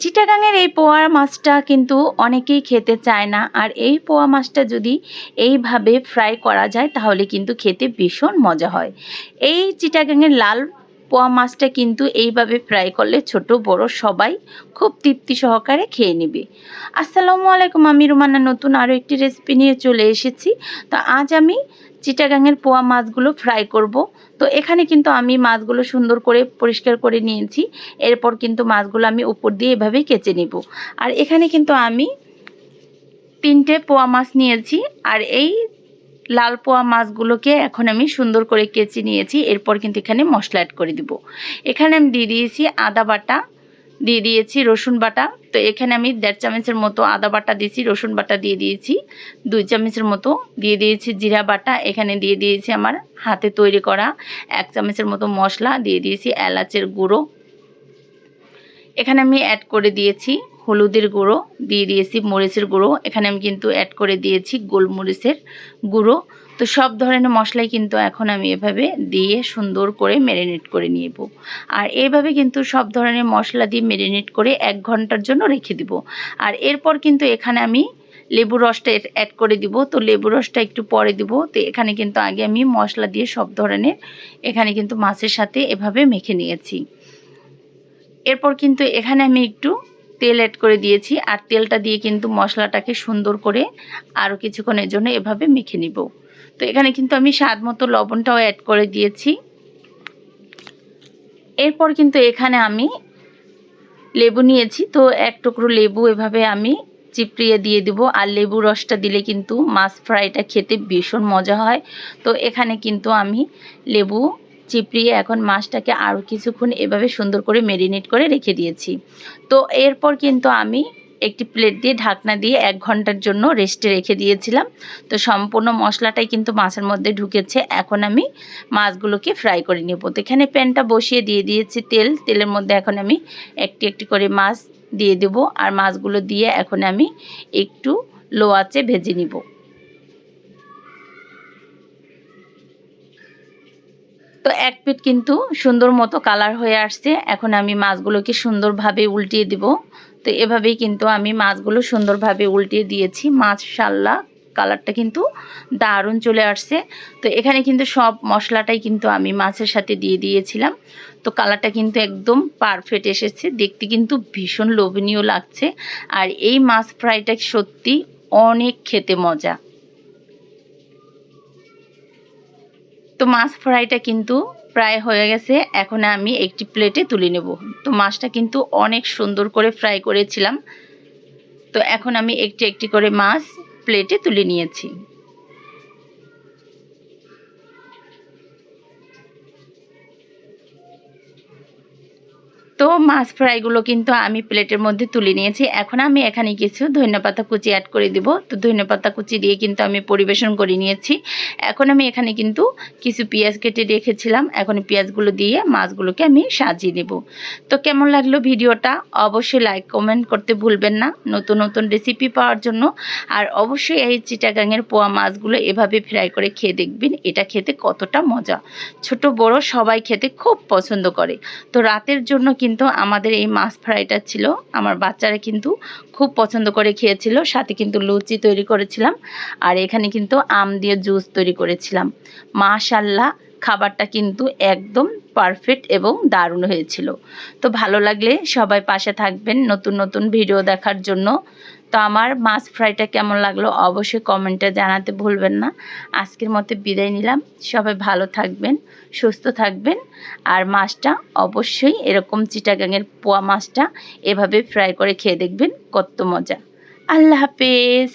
চিটাগাংয়ের এই পোয়া মাছটা কিন্তু অনেকেই খেতে চায় না। আর এই পোয়া মাছটা যদি এইভাবে ফ্রাই করা যায়, তাহলে কিন্তু খেতে ভীষণ মজা হয়। এই চিটাগাঙের লাল পোয়া মাছটা কিন্তু এইভাবে ফ্রাই করলে ছোট, বড় সবাই খুব তৃপ্তি সহকারে খেয়ে নেবে। আসসালামু আলাইকুম, আমি রুমানা, নতুন আরও একটি রেসিপি নিয়ে চলে এসেছি। তো আজ আমি চিটাগাংয়ের পোয়া মাছগুলো ফ্রাই করব। তো এখানে কিন্তু আমি মাছগুলো সুন্দর করে পরিষ্কার করে নিয়েছি। এরপর কিন্তু মাছগুলো আমি উপর দিয়ে এভাবেই কেচে নেব। আর এখানে কিন্তু আমি তিনটে পোয়া মাছ নিয়েছি। আর এই লাল পোয়া মাছগুলোকে এখন আমি সুন্দর করে কেচে নিয়েছি। এরপর কিন্তু এখানে মশলা অ্যাড করে দিব। এখানে আমি দিয়ে দিয়েছি আদা বাটা, দিয়ে দিয়েছি রসুন বাটা। তো এখানে আমি দেড় চামচের মতো আদা বাটা দিয়েছি, রসুন বাটা দিয়ে দিয়েছি, দুই চামচের মতো। দিয়ে দিয়েছি জিরা বাটা, এখানে দিয়ে দিয়েছি আমার হাতে তৈরি করা এক চামচের মতো মশলা। দিয়ে দিয়েছি এলাচের গুঁড়ো। এখানে আমি অ্যাড করে দিয়েছি হলুদের গুঁড়ো দিয়ে দিয়েছি, মরিচের গুঁড়ো। এখানে আমি কিন্তু অ্যাড করে দিয়েছি গোলমরিচের গুঁড়ো। তো সব ধরনের মশলাই কিন্তু এখন আমি এভাবে দিয়ে সুন্দর করে ম্যারিনেট করে নিব। আর এইভাবে কিন্তু সব ধরনের মশলা দিয়ে ম্যারিনেট করে এক ঘণ্টার জন্য রেখে দিব। আর এরপর কিন্তু এখানে আমি লেবু রসটা অ্যাড করে দিব। তো লেবু রসটা একটু পরে দিব। তো এখানে কিন্তু আগে আমি মশলা দিয়ে সব ধরনের এখানে কিন্তু মাছের সাথে এভাবে মেখে নিয়েছি। এরপর কিন্তু এখানে আমি একটু তেল অ্যাড করে দিয়েছি, আর তেলটা দিয়ে কিন্তু মশলাটাকে সুন্দর করে আরও কিছুক্ষণের জন্য এভাবে মেখে নিব। তো এখানে কিন্তু আমি স্বাদ মতো লবণটাও অ্যাড করে দিয়েছি। এরপর কিন্তু এখানে আমি লেবু নিয়েছি, তো এক টুকরো লেবু এভাবে আমি চিপড়িয়ে দিয়ে দিব, আর লেবু রসটা দিলে কিন্তু মাছ ফ্রাইটা খেতে ভীষণ মজা হয়। তো এখানে কিন্তু আমি লেবু চিপড়িয়ে এখন মাছটাকে আরও কিছুক্ষণ এভাবে সুন্দর করে মেরিনেট করে রেখে দিয়েছি। তো এরপর কিন্তু আমি একটি প্লেট দিয়ে ঢাকনা দিয়ে এক ঘণ্টার জন্য রেস্টে রেখে দিয়েছিলাম। তো সম্পূর্ণ মশলাটাই কিন্তু মাছের মধ্যে ঢুকেছে। এখন আমি মাছগুলোকে ফ্রাই করে নেব। তো এখানে প্যানটা বসিয়ে দিয়ে দিয়েছি তেল। তেলের মধ্যে এখন আমি একটি একটি করে মাছ দিয়ে দেব। আর মাছগুলো দিয়ে এখন আমি একটু লো আঁচে ভেজে নিব। তো এক পিট কিন্তু সুন্দর মতো কালার হয়ে আসছে। এখন আমি মাছগুলোকে সুন্দরভাবে উল্টিয়ে দিব। তো এভাবেই কিন্তু আমি মাছগুলো সুন্দরভাবে উল্টিয়ে দিয়েছি। মাছশাল্লা কালারটা কিন্তু দারুণ চলে আসছে। তো এখানে কিন্তু সব মশলাটাই কিন্তু আমি মাছের সাথে দিয়ে দিয়েছিলাম। তো কালারটা কিন্তু একদম পারফেক্ট এসেছে। দেখতে কিন্তু ভীষণ লোভনীয় লাগছে। আর এই মাছ ফ্রাইটা সত্যি অনেক খেতে মজা। তো মাছ ফ্রাইটা কিন্তু প্রায় হয়ে গেছে। এখন আমি একটি প্লেটে তুলে নেব। তো মাছটা কিন্তু অনেক সুন্দর করে ফ্রাই করেছিলাম। তো এখন আমি একটি একটি করে মাছ প্লেটে তুলে নিয়েছি। তো মাছ ফ্রাইগুলো কিন্তু আমি প্লেটের মধ্যে তুলে নিয়েছি। এখন আমি এখানে কিছু ধন্যপাতা কুচি অ্যাড করে দিব। তো ধন্যপাতা কুচি দিয়ে কিন্তু আমি পরিবেশন করে নিয়েছি। এখন আমি এখানে কিন্তু কিছু পেঁয়াজ কেটে রেখেছিলাম। এখন পেঁয়াজগুলো দিয়ে মাছগুলোকে আমি সাজিয়ে দেব তো কেমন লাগল ভিডিওটা? অবশ্যই লাইক কমেন্ট করতে ভুলবেন না। নতুন নতুন রেসিপি পাওয়ার জন্য। আর অবশ্যই এই চিটাগাঙের পোয়া মাছগুলো এভাবে ফ্রাই করে খেয়ে দেখবেন। এটা খেতে কতটা মজা। ছোট, বড় সবাই খেতে খুব পছন্দ করে। তো রাতের জন্য কিন্তু আমাদের এই মাছ ফ্রাইটা ছিল। আমার বাচ্চারা কিন্তু খুব পছন্দ করে খেয়েছিল। সাথে কিন্তু লুচি তৈরি করেছিলাম। আর এখানে কিন্তু আম দিয়ে জুস তৈরি করেছিলাম। মাশাল্লাহ খাবারটা কিন্তু একদম পারফেক্ট এবং দারুণ হয়েছিল। তো ভালো লাগলে সবাই পাশে থাকবেন। নতুন নতুন ভিডিও দেখার জন্য। তো আমার মাছ ফ্রাইটা কেমন লাগল অবশ্যই কমেন্টে জানাতে ভুলবেন না। আজকের মতো বিদায় নিলাম। সবাই ভালো থাকবেন, সুস্থ থাকবেন। আর মাছটা অবশ্যই এরকম চিটাগাঙের পোয়া মাছটা এভাবে ফ্রাই করে খেয়ে দেখবেন কত মজা। আল্লাহ হাফেজ।